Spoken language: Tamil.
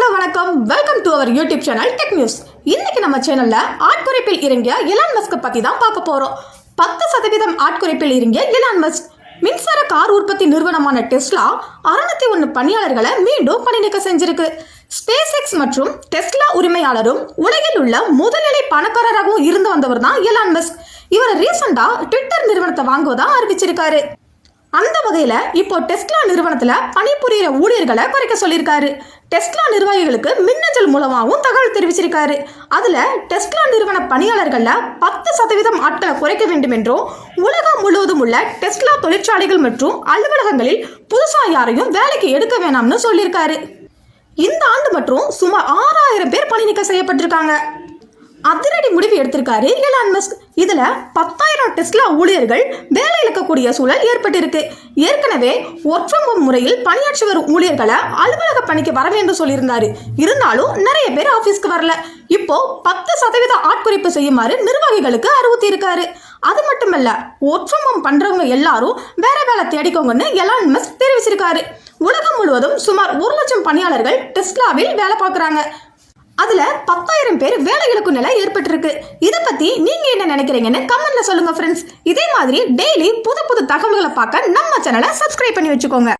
ஹலோ வணக்கம். Welcome to our YouTube channel tech news இன்னைக்கு நம்ம சேனல்ல ஆட்குறைப்பில் இறங்கிய இலான் மஸ்க் பத்தி தான் பார்க்க போறோம். பத்து சதவீதம் ஆட்குறைப்பில் இறங்கிய இலான் மஸ்க் மின்சார கார் உற்பத்தி நிறுவனமான டெஸ்லா அறுநூத்தி ஒன்று பணியாளர்களை மீண்டும் பணிநீக்க செஞ்சிருக்கு. ஸ்பேஸ் எக்ஸ் மற்றும் டெஸ்லா உரிமையாளரும் உலகில் உள்ள முதல்நிலை பணக்காரராகவும் இருந்து வந்தவர் தான் இலான் மஸ்க் இவர் ரீசெண்டா ட்விட்டர் நிறுவனத்தை வாங்குவதா அறிவிச்சிருக்காரு. அந்த வகையில் இப்போ டெஸ்லா நிறுவனத்தில் பணிபுரியிற ஊழியர்களை குறைக்க சொல்லியிருக்காரு. டெஸ்லா நிர்வாகிகளுக்கு மின்னஞ்சல் மூலமாகவும் தகவல் தெரிவிச்சிருக்காரு. அதில் டெஸ்லா நிறுவன பணியாளர்களில் பத்து சதவீதம் ஆட்களை குறைக்க வேண்டும் என்றும் உலகம் முழுவதும் உள்ள டெஸ்லா தொழிற்சாலைகள் மற்றும் அலுவலகங்களில் புதுசாக யாரையும் வேலைக்கு எடுக்க வேணாம்னு சொல்லியிருக்காரு. இந்த ஆண்டு மட்டும் சுமார் ஆறாயிரம் பேர் பணி நீக்கம் செய்யப்பட்டிருக்காங்க. அதிரடி முடிவு எடுத்திருக்காரு எலான் மஸ்க். இதுல பத்தாயிரம் டெஸ்லா ஊழியர்கள் வேலை இழக்கக்கூடிய சூழல் ஏற்பட்டிருக்கு. ஏற்கனவே ஒர்க் ஃப்ரம் ஹோம் முறையில் பணியாற்றி வரும் ஊழியர்களை அலுவலக பணிக்கு வர வேண்டும் சொல்லியிருந்தாரு. இருந்தாலும் நிறைய பேர் ஆபீஸ்க்கு வரல. இப்போ பத்து சதவீத ஆட்குறைப்பு செய்யுமாறு நிர்வாகிகளுக்கு அறிவுறுத்தி இருக்காரு அது மட்டுமல்ல ஒர்க் ஃப்ரம் ஹோம் பண்றவங்க எல்லாரும் வேற வேலை தேடிக்கோங்கன்னு எலான் மஸ்க் தெரிவிச்சிருக்காரு. உலகம் முழுவதும் சுமார் ஒரு லட்சம் பணியாளர்கள் டெஸ்லாவில் வேலை பார்க்குறாங்க. அதுல பத்தாயிரம் பேர் வேலை இழக்கும் நிலை ஏற்பட்டிருக்கு. இதை பத்தி நீங்க என்ன நினைக்கிறீங்கன்னு கமெண்ட்ல சொல்லுங்க ஃப்ரெண்ட்ஸ் இதே மாதிரி டெய்லி புது புது தகவல்களை பார்க்க நம்ம சேனலை சப்ஸ்கிரைப் பண்ணி வச்சுக்கோங்க.